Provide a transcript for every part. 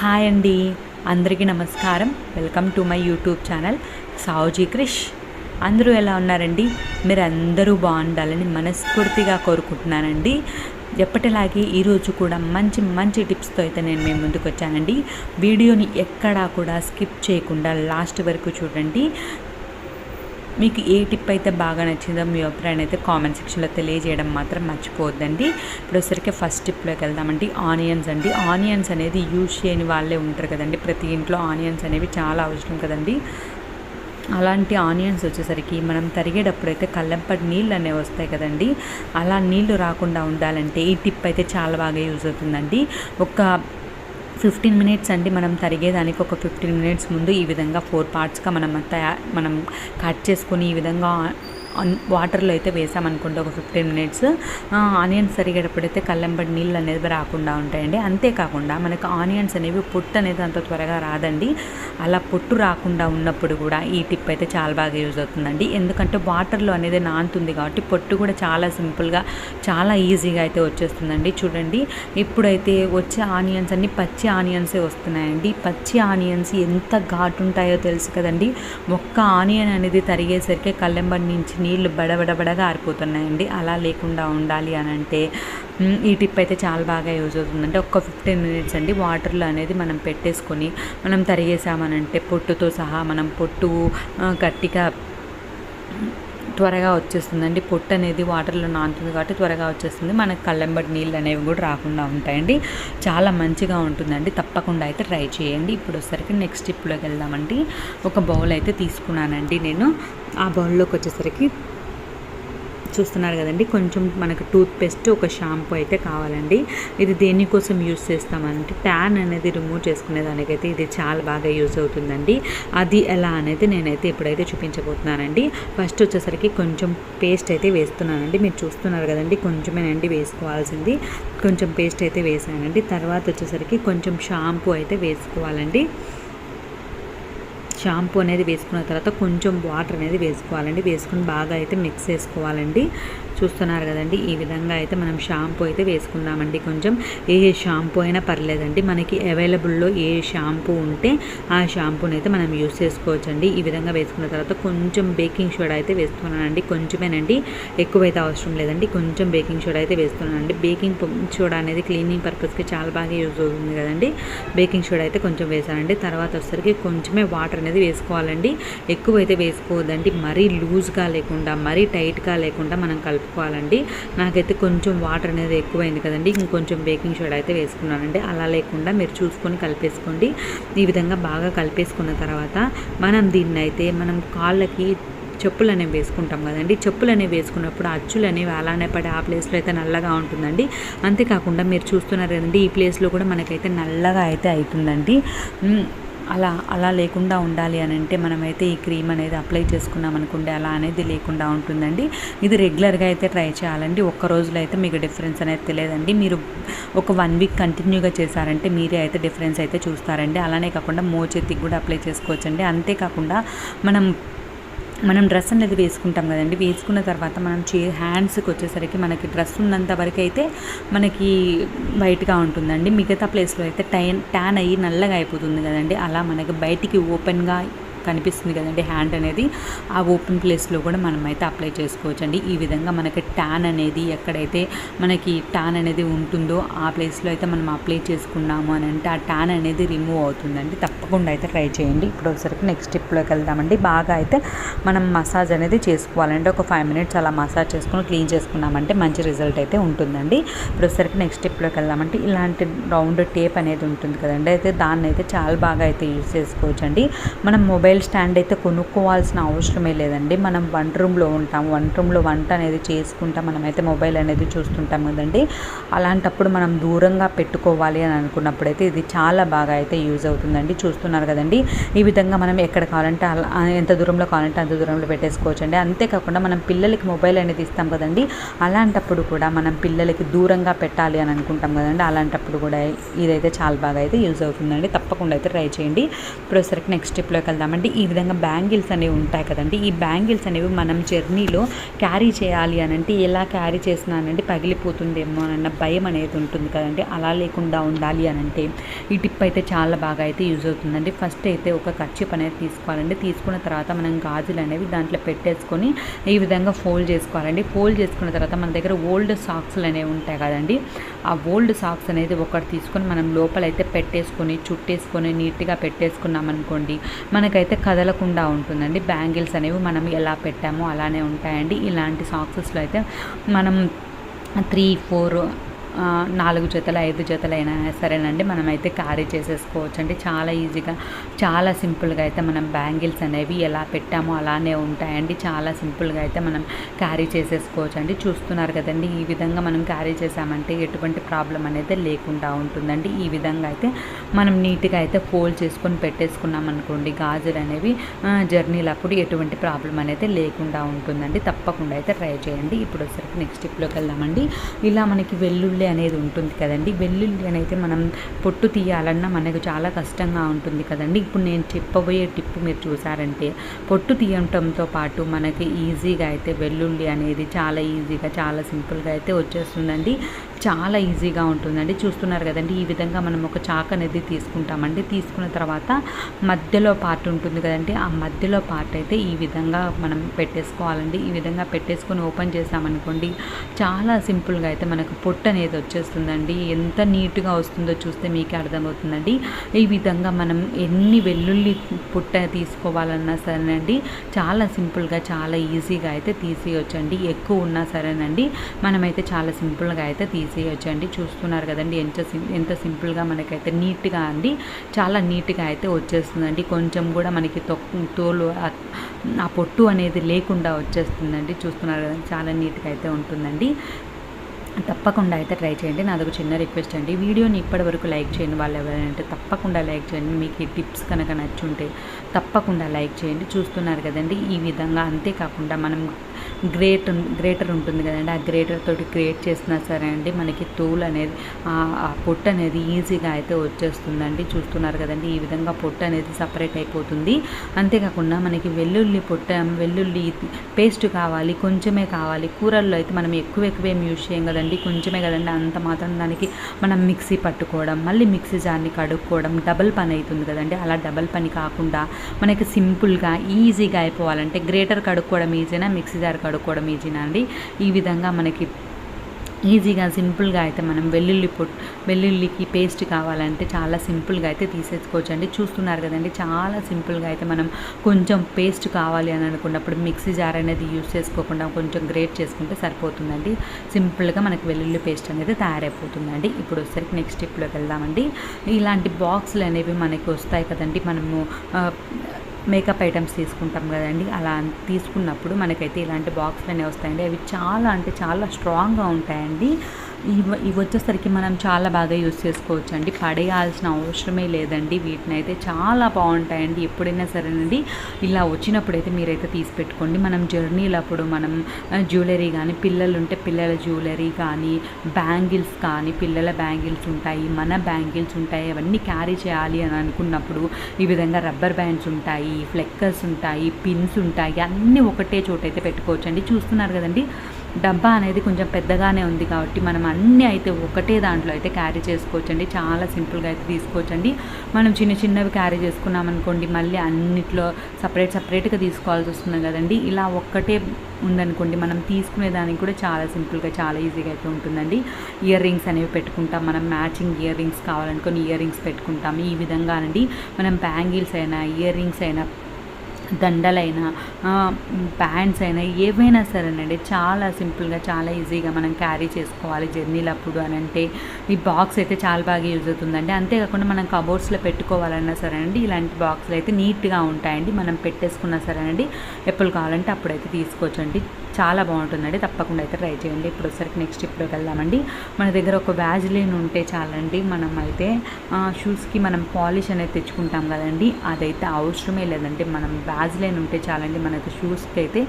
Hi అండి. అందరికీ నమస్కారం. Welcome to my YouTube channel Savuji Krish అందరూ ఎలా ఉన్నారండి? మీరు అందరూ బాగుండాలని మనస్ఫూర్తిగా కోరుకుంటున్నానండి. ఎప్పటిలాగే ఈరోజు కూడా మంచి మంచి టిప్స్తో అయితే నేను మేము ముందుకు వచ్చానండి. వీడియోని ఎక్కడా కూడా స్కిప్ చేయకుండా లాస్ట్ వరకు చూడండి. మీకు ఏ టిప్ అయితే బాగా నచ్చిందో మీ అభిప్రాయం అయితే కామెంట్ సెక్షన్లో తెలియజేయడం మాత్రం మర్చిపోవద్దండి. ఇప్పుడు వచ్చరికి ఫస్ట్ టిప్లోకి వెళ్దామండి. ఆనియన్స్ అండి. ఆనియన్స్ అనేది యూజ్ చేయని వాళ్ళే ఉంటారు కదండి. ప్రతి ఇంట్లో ఆనియన్స్ అనేవి చాలా అవసరం కదండి. అలాంటి ఆనియన్స్ వచ్చేసరికి మనం తరిగేటప్పుడు అయితే కళ్ళెంపటి నీళ్ళు అనేవి వస్తాయి కదండి. అలా నీళ్ళు రాకుండా ఉండాలంటే ఈ టిప్ అయితే చాలా బాగా యూజ్ అవుతుందండి. ఒక ఫిఫ్టీన్ మినిట్స్ అండి మనం తరిగేదానికి ఒక ఫిఫ్టీన్ మినిట్స్ ముందు ఈ విధంగా ఫోర్ పార్ట్స్గా మనం తయా మనం కట్ చేసుకొని ఈ విధంగా వాటర్లో అయితే వేసామనుకోండి ఒక ఫిఫ్టీన్ మినిట్స్. ఆనియన్స్ తరిగేటప్పుడైతే కళ్ళంబడి నీళ్ళు అనేది రాకుండా ఉంటాయండి. అంతేకాకుండా మనకు ఆనియన్స్ అనేవి పొట్టు అనేది అంత త్వరగా రాదండి. అలా పొట్టు రాకుండా ఉన్నప్పుడు కూడా ఈ టిప్ అయితే చాలా బాగా యూజ్ అవుతుందండి. ఎందుకంటే వాటర్లో అనేది నానుతుంది కాబట్టి పొట్టు కూడా చాలా సింపుల్గా చాలా ఈజీగా అయితే వచ్చేస్తుందండి. చూడండి ఇప్పుడైతే వచ్చే ఆనియన్స్ అన్ని పచ్చి ఆనియన్సే వస్తున్నాయండి. పచ్చి ఆనియన్స్ ఎంత ఘాటు ఉంటాయో తెలుసు కదండి. ఒక్క ఆనియన్ అనేది తరిగేసరికి కళ్ళెంబడి నుంచి నీళ్ళు బడబడబడగా ఆరిపోతున్నాయండి. అలా లేకుండా ఉండాలి అని అంటే ఈ టిప్ అయితే చాలా బాగా యూజ్ అవుతుందంటే ఒక్క ఫిఫ్టీన్ మినిట్స్ అండి. వాటర్లో అనేది మనం పెట్టేసుకొని మనం తరిగేసామనంటే పొట్టుతో సహా మనం పొట్టు గట్టిగా త్వరగా వచ్చేస్తుందండి. పొట్టు అనేది వాటర్లో నానుతుంది కాబట్టి త్వరగా వచ్చేస్తుంది. మనకు కళ్ళెంబడి నీళ్ళు అనేవి కూడా రాకుండా ఉంటాయండి. చాలా మంచిగా ఉంటుందండి. తప్పకుండా అయితే ట్రై చేయండి. ఇప్పుడు వచ్చేసరికి నెక్స్ట్ స్టెప్లోకి వెళ్దామండి. ఒక బౌల్ అయితే తీసుకున్నానండి నేను. ఆ బౌల్లోకి వచ్చేసరికి చూస్తున్నారు కదండి. కొంచెం మనకు టూత్ పేస్ట్ ఒక షాంపూ అయితే కావాలండి. ఇది దేనికోసం యూస్ చేస్తామంటే ట్యాన్ అనేది రిమూవ్ చేసుకునే దానికైతే ఇది చాలా బాగా యూజ్ అవుతుందండి. అది ఎలా అనేది నేనైతే ఇప్పుడైతే చూపించబోతున్నానండి. ఫస్ట్ వచ్చేసరికి కొంచెం పేస్ట్ అయితే వేస్తున్నానండి. మీరు చూస్తున్నారు కదండి కొంచెమేనండి వేసుకోవాల్సింది. కొంచెం పేస్ట్ అయితే వేసానండి. తర్వాత వచ్చేసరికి కొంచెం షాంపూ అయితే వేసుకోవాలండి. షాంపూ అనేది వేసుకున్న తర్వాత కొంచెం వాటర్ అనేది వేసుకోవాలండి. వేసుకుని బాగా అయితే మిక్స్ చేసుకోవాలండి. చూస్తున్నారు కదండి. ఈ విధంగా అయితే మనం షాంపూ అయితే వేసుకుందామండి కొంచెం. ఏ షాంపూ అయినా పర్లేదండి. మనకి అవైలబుల్లో ఏ షాంపూ ఉంటే ఆ షాంపూని అయితే మనం యూస్ చేసుకోవచ్చండి. ఈ విధంగా వేసుకున్న తర్వాత కొంచెం బేకింగ్ సోడా అయితే వేస్తున్నానండి. కొంచెమేనండి. ఎక్కువైతే అవసరం లేదండి. కొంచెం బేకింగ్ సోడా అయితే వేస్తున్నానండి. బేకింగ్ సోడా అనేది క్లీనింగ్ పర్పస్కి చాలా బాగా యూజ్ అవుతుంది కదండి. బేకింగ్ సోడా అయితే కొంచెం వేసానండి. తర్వాత వచ్చేసరికి కొంచెమే వాటర్ అనేది వేసుకోవాలండి. ఎక్కువైతే వేసుకోవద్దండి. మరీ లూజ్గా లేకుండా మరీ టైట్గా లేకుండా మనం కలుపుకోవాలండి నాకైతే కొంచెం వాటర్ అనేది ఎక్కువైంది కదండి. ఇంకొంచెం బేకింగ్ సోడా అయితే వేసుకున్నానండి. అలా లేకుండా మీరు చూసుకొని కలిపేసుకోండి. ఈ విధంగా బాగా కలిపేసుకున్న తర్వాత మనం దీన్ని అయితే మనం కాళ్ళకి చెప్పులు అనేవి వేసుకుంటాం కదండి. చెప్పులు అనేవి వేసుకున్నప్పుడు అచ్చులు అనేవి అలానే పడి ఆ ప్లేస్లో అయితే నల్లగా ఉంటుందండి. అంతేకాకుండా మీరు చూస్తున్నారు కదండి ఈ ప్లేస్లో కూడా మనకైతే నల్లగా అయితే అవుతుందండి. అలా అలా లేకుండా ఉండాలి అని అంటే మనమైతే ఈ క్రీమ్ అనేది అప్లై చేసుకున్నాం అనుకుంటే అలా అనేది లేకుండా ఉంటుందండి. ఇది రెగ్యులర్గా అయితే ట్రై చేయాలండి. ఒక్క రోజులో అయితే మీకు డిఫరెన్స్ అనేది తెలియదండి. మీరు ఒక వన్ వీక్ కంటిన్యూగా చేశారంటే మీరే అయితే డిఫరెన్స్ అయితే చూస్తారండి. అలానే కాకుండా మోచేతికి కూడా అప్లై చేసుకోవచ్చండి. అంతేకాకుండా మనం మనం డ్రెస్ అనేది వేసుకుంటాం కదండి. వేసుకున్న తర్వాత మనం చే హ్యాండ్స్కి వచ్చేసరికి మనకి డ్రెస్ ఉన్నంత వరకు అయితే మనకి వైట్గా ఉంటుందండి. మిగతా ప్లేస్లో అయితే టైన్ ట్యాన్ అయ్యి నల్లగా అయిపోతుంది కదండి. అలా మనకి బయటికి ఓపెన్గా కనిపిస్తుంది కదండి హ్యాండ్ అనేది ఆ ఓపెన్ ప్లేస్లో కూడా మనం అయితే అప్లై చేసుకోవచ్చు అండి ఈ విధంగా మనకి ట్యాన్ అనేది ఎక్కడైతే మనకి ట్యాన్ అనేది ఉంటుందో ఆ ప్లేస్లో అయితే మనం అప్లై చేసుకున్నాము అని అంటే ఆ ట్యాన్ అనేది రిమూవ్ అవుతుందండి. తప్పకుండా అయితే ట్రై చేయండి. ఇప్పుడు ఒకసారికి నెక్స్ట్ స్టెప్లోకి వెళ్దామండి. బాగా అయితే మనం మసాజ్ అనేది చేసుకోవాలంటే ఒక ఫైవ్ మినిట్స్ అలా మసాజ్ చేసుకుని క్లీన్ చేసుకున్నామంటే మంచి రిజల్ట్ అయితే ఉంటుందండి. ఇప్పుడు ఒకసారికి నెక్స్ట్ స్టెప్లోకి వెళ్దామంటే ఇలాంటి రౌండ్ టేప్ అనేది ఉంటుంది కదండి. అయితే దాన్ని అయితే చాలా బాగా అయితే యూజ్ చేసుకోవచ్చండి. మనం మొబైల్ మొబైల్ స్టాండ్ అయితే కొనుక్కోవాల్సిన అవసరమే లేదండి. మనం వన్ రూమ్లో ఉంటాం. వన్ రూమ్లో వంట అనేది చేసుకుంటాం. మనమైతే మొబైల్ అనేది చూస్తుంటాం కదండి. అలాంటప్పుడు మనం దూరంగా పెట్టుకోవాలి అని అనుకున్నప్పుడు అయితే ఇది చాలా బాగా అయితే యూజ్ అవుతుందండి. చూస్తున్నారు కదండి. ఈ విధంగా మనం ఎక్కడ కావాలంటే అలా ఎంత దూరంలో కావాలంటే అంత దూరంలో పెట్టేసుకోవచ్చు అండి అంతేకాకుండా మనం పిల్లలకి మొబైల్ అనేది ఇస్తాం కదండి. అలాంటప్పుడు కూడా మనం పిల్లలకి దూరంగా పెట్టాలి అని అనుకుంటాం కదండి. అలాంటప్పుడు కూడా ఇదైతే చాలా బాగా అయితే యూజ్ అవుతుందండి. తప్పకుండా అయితే ట్రై చేయండి. ఇప్పుడు ఒకసారికి నెక్స్ట్ స్టెప్లోకి వెళ్దామండి. కాబట్టి ఈ విధంగా బ్యాంగిల్స్ అనేవి ఉంటాయి కదండి. ఈ బ్యాంగిల్స్ అనేవి మనం జర్నీలో క్యారీ చేయాలి అని అంటే ఎలా క్యారీ చేసినానంటే పగిలిపోతుందేమో అన్న భయం అనేది ఉంటుంది కదండి. అలా లేకుండా ఉండాలి అని అంటే ఈ టిప్ అయితే చాలా బాగా అయితే యూజ్ అవుతుందండి. ఫస్ట్ అయితే ఒక కర్చీప్ అనేది తీసుకోవాలండి. తీసుకున్న తర్వాత మనం గాజులు అనేవి దాంట్లో పెట్టేసుకొని ఈ విధంగా ఫోల్డ్ చేసుకోవాలండి. ఫోల్డ్ చేసుకున్న తర్వాత మన దగ్గర ఓల్డ్ సాక్స్లు అనేవి ఉంటాయి కదండి. ఆ ఓల్డ్ సాక్స్ అనేది ఒకటి తీసుకొని మనం లోపలైతే పెట్టేసుకొని చుట్టేసుకొని నీట్గా పెట్టేసుకున్నామనుకోండి మనకైతే కదలకుండా ఉంటుందండి. బ్యాంగిల్స్ అనేవి మనం ఎలా పెట్టామో అలానే ఉంటాయండి. ఇలాంటి సాక్సెస్లో అయితే మనం త్రీ ఫోర్ నాలుగు జతలు ఐదు జతలు అయినా సరేనండి. మనమైతే క్యారీ చేసేసుకోవచ్చు అండి చాలా ఈజీగా చాలా సింపుల్గా అయితే మనం బ్యాంగిల్స్ అనేవి ఎలా పెట్టామో అలానే ఉంటాయండి. చాలా సింపుల్గా అయితే మనం క్యారీ చేసేసుకోవచ్చు అండి చూస్తున్నారు కదండి ఈ విధంగా మనం క్యారీ చేసామంటే ఎటువంటి ప్రాబ్లం అనేది లేకుండా ఉంటుందండి. ఈ విధంగా అయితే మనం నీట్గా అయితే ఫోల్డ్ చేసుకొని పెట్టేసుకున్నాం అనుకోండి గాజులు అనేవి జర్నీలప్పుడు ఎటువంటి ప్రాబ్లం అనేది లేకుండా ఉంటుందండి. తప్పకుండా అయితే ట్రై చేయండి. ఇప్పుడు వచ్చరికి నెక్స్ట్ స్టెప్లోకి వెళ్దామండి. ఇలా మనకి వెల్లుల్లి అనేది ఉంటుంది కదండి. వెల్లుల్లి అనేది మనం పొట్టు తీయాలన్నా మనకు చాలా కష్టంగా ఉంటుంది కదండి. ఇప్పుడు నేను చెప్పబోయే టిప్ మీరు చూసారంటే పొట్టు తీయటంతో పాటు మనకి ఈజీగా అయితే వెల్లుల్లి అనేది చాలా ఈజీగా చాలా సింపుల్గా అయితే వచ్చేస్తుందండి. చాలా ఈజీగా ఉంటుందండి. చూస్తున్నారు కదండి ఈ విధంగా మనం ఒక చాక్ అనేది తీసుకుంటామండి. తీసుకున్న తర్వాత మధ్యలో పార్ట్ ఉంటుంది కదండి ఆ మధ్యలో పార్ట్ అయితే ఈ విధంగా మనం పెట్టేసుకోవాలండి. ఈ విధంగా పెట్టేసుకొని ఓపెన్ చేసామనుకోండి చాలా సింపుల్గా అయితే మనకు పొట్టు అనేది వచ్చేస్తుందండి. ఎంత నీట్గా వస్తుందో చూస్తే మీకే అర్థమవుతుందండి. ఈ విధంగా మనం ఎన్ని వెల్లుల్లి పుట్ట తీసుకోవాలన్నా సరేనండి చాలా సింపుల్గా చాలా ఈజీగా అయితే తీసేయొచ్చండి. ఎక్కువ ఉన్నా సరేనండి మనమైతే చాలా సింపుల్గా అయితే తీసేయొచ్చండి చూస్తున్నారు కదండి ఎంత ఎంత సింపుల్గా మనకైతే నీట్గా అండి చాలా నీట్గా అయితే వచ్చేస్తుందండి. కొంచెం కూడా మనకి తొక్కు తోలు ఆ- ఆ పొట్టు అనేది లేకుండా వచ్చేస్తుందండి. చూస్తున్నారు కదా చాలా నీట్గా అయితే ఉంటుందండి. తప్పకుండా అయితే ట్రై చేయండి. నాది ఒక చిన్న రిక్వెస్ట్ అండి. వీడియోని ఇప్పటి వరకు లైక్ చేయండి వాళ్ళు ఎవరైనా తప్పకుండా లైక్ చేయండి. మీకు ఈ టిప్స్ కనుక నచ్చుంటే తప్పకుండా లైక్ చేయండి. చూస్తున్నారు కదండి ఈ విధంగా అంతేకాకుండా మనం గ్రేట్ గ్రేటర్ ఉంటుంది కదండి. ఆ గ్రేటర్ తోటి క్రియేట్ చేసినా సరే అండి మనకి తోలు అనేది ఆ పొట్టు అనేది ఈజీగా అయితే వచ్చేస్తుందండి. చూస్తున్నారు కదండి ఈ విధంగా పొట్టు అనేది సపరేట్ అయిపోతుంది. అంతేకాకుండా మనకి వెల్లుల్లి పొట్ట వెల్లుల్లి పేస్ట్ కావాలి కొంచెమే కావాలి. కూరల్లో అయితే మనం ఎక్కువ ఎక్కువ ఏం యూజ్ చేయం కదండి కొంచెమే కదండి అంత మాత్రం దానికి మనం మిక్సీ పట్టుకోవడం మళ్ళీ మిక్సీ జార్ని కడుక్కోవడం డబల్ పని అవుతుంది కదండి. అలా డబల్ పని కాకుండా మనకి సింపుల్గా ఈజీగా అయిపోవాలంటే గ్రేటర్ కడుక్కోవడం ఈజీనా మిక్సీ జార్ కడుక్కోవడం ఈజీనా అండి? ఈ విధంగా మనకి ఈజీగా సింపుల్గా అయితే మనం వెల్లుల్లి పొట్ వెల్లుల్లికి పేస్ట్ కావాలంటే చాలా సింపుల్గా అయితే తీసేసుకోవచ్చు అండి చూస్తున్నారు కదండి చాలా సింపుల్గా అయితే మనం కొంచెం పేస్ట్ కావాలి అని అనుకున్నప్పుడు మిక్సీ జార్ అనేది యూస్ చేసుకోకుండా కొంచెం గ్రేట్ చేసుకుంటే సరిపోతుందండి. సింపుల్గా మనకి వెల్లుల్లి పేస్ట్ అనేది తయారైపోతుందండి. ఇప్పుడు వచ్చేసరికి నెక్స్ట్ స్టెప్లోకి వెళ్దామండి. ఇలాంటి బాక్సులు అనేవి మనకి వస్తాయి కదండి మనము మేకప్ ఐటమ్స్ తీసుకుంటాం కదండి. అలా తీసుకున్నప్పుడు మనకైతే ఇలాంటి బాక్స్లు అనేవి వస్తాయండి. అవి చాలా అంటే చాలా స్ట్రాంగ్గా ఉంటాయండి. ఇవి ఇవి వచ్చేసరికి మనం చాలా బాగా యూస్ చేసుకోవచ్చు అండి పడేయాల్సిన అవసరమే లేదండి. వీటిని అయితే చాలా బాగుంటాయండి. ఎప్పుడైనా సరేనండి. ఇలా వచ్చినప్పుడు అయితే మీరైతే తీసి పెట్టుకోండి. మనం జర్నీలప్పుడు మనం జ్యువెలరీ కానీ పిల్లలు ఉంటే పిల్లల జ్యువెలరీ కానీ బ్యాంగిల్స్ కానీ పిల్లల బ్యాంగిల్స్ ఉంటాయి మన బ్యాంగిల్స్ ఉంటాయి అవన్నీ క్యారీ చేయాలి అని అనుకున్నప్పుడు ఈ విధంగా రబ్బర్ బ్యాండ్స్ ఉంటాయి ఫ్లెక్కర్స్ ఉంటాయి పిన్స్ ఉంటాయి అన్నీ ఒకటే చోట అయితే పెట్టుకోవచ్చు అండి చూస్తున్నారు కదండి. డబ్బా అనేది కొంచెం పెద్దగానే ఉంది కాబట్టి మనం అన్నీ అయితే ఒకటే దాంట్లో అయితే క్యారీ చేసుకోవచ్చండి. చాలా సింపుల్గా అయితే తీసుకోవచ్చండి. మనం చిన్న చిన్నవి క్యారీ చేసుకున్నామనుకోండి మళ్ళీ అన్నిట్లో సపరేట్ సపరేట్గా తీసుకోవాల్సి వస్తుంది కదండి. ఇలా ఒక్కటే ఉందనుకోండి మనం తీసుకునే దానికి కూడా చాలా సింపుల్గా చాలా ఈజీగా అయితే ఉంటుందండి. ఇయర్ రింగ్స్ అనేవి పెట్టుకుంటాం మనం మ్యాచింగ్ ఇయర్ రింగ్స్ కావాలనుకొని ఇయర్ రింగ్స్ పెట్టుకుంటాం ఈ విధంగానండి మనం బ్యాంగిల్స్ అయినా ఇయర్ రింగ్స్ అయినా దండలైనా ప్యాంట్స్ అయినా ఏవైనా సరేనండి. చాలా సింపుల్గా చాలా ఈజీగా మనం క్యారీ చేసుకోవాలి జర్నీలు అప్పుడు అని అంటే. ఈ బాక్స్ అయితే చాలా బాగా యూజ్ అవుతుందండి. అంతేకాకుండా మనం కబోర్డ్స్లో పెట్టుకోవాలన్నా సరేనండి. ఇలాంటి బాక్సులు అయితే నీట్గా ఉంటాయండి. మనం పెట్టేసుకున్నా సరేనండి. ఎప్పుడు కావాలంటే అప్పుడైతే తీసుకోవచ్చండి. చాలా బాగుంటుందండి. తప్పకుండా అయితే ట్రై చేయండి. ఇప్పుడు ఒకసారికి నెక్స్ట్ ఇప్పుడు వెళ్దామండి. మన దగ్గర ఒక వ్యాజిలిన్ ఉంటే చాలండి. మనం అయితే షూస్కి మనం పాలిష్ అనేది తెచ్చుకుంటాం కదండి. అదైతే అవసరమే లేదండి. మనం వ్యాజిలైన్ ఉంటే చాలండి. మనకి షూస్కి అయితే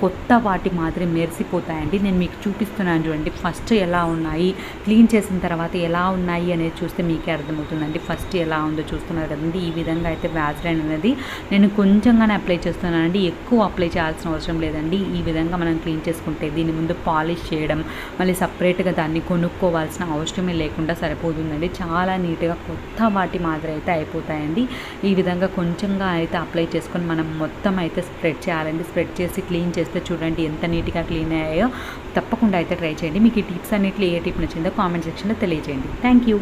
కొత్త వాటి మాదిరి మెరిసిపోతాయండి. నేను మీకు చూపిస్తున్నాను చూడండి. ఫస్ట్ ఎలా ఉన్నాయి? క్లీన్ చేసిన తర్వాత ఎలా ఉన్నాయి అనేది చూస్తే మీకే అర్థమవుతుందండి. ఫస్ట్ ఎలా ఉందో చూస్తున్నారు కదండి. ఈ విధంగా అయితే వ్యాజ్లైన్ అనేది నేను కొంచెంగానే అప్లై చేస్తున్నానండి. ఎక్కువ అప్లై చేయాల్సిన అవసరం లేదండి. ఈ విధంగా మనం క్లీన్ చేసుకుంటే దీని ముందు పాలిష్ చేయడం మళ్ళీ సపరేట్గా దాన్ని కొనుక్కోవాల్సిన అవసరమే లేకుండా సరిపోతుందండి. చాలా నీట్గా కొత్త వాటి మాదిరి అయితే అయిపోతాయండి. ఈ విధంగా కొంచెంగా అయితే అప్లై చేసుకొని మనం మొత్తం అయితే స్ప్రెడ్ చేయాలండి. స్ప్రెడ్ చేసి క్లీన్ చేస్తే చూడండి ఎంత నీట్గా క్లీన్ అయ్యాయో తప్పకుండా అయితే ట్రై చేయండి. మీకు ఈ టిప్స్ అన్నింటిలో ఏ టిప్ నచ్చిందో కామెంట్ సెక్షన్లో తెలియజేయండి. Thank you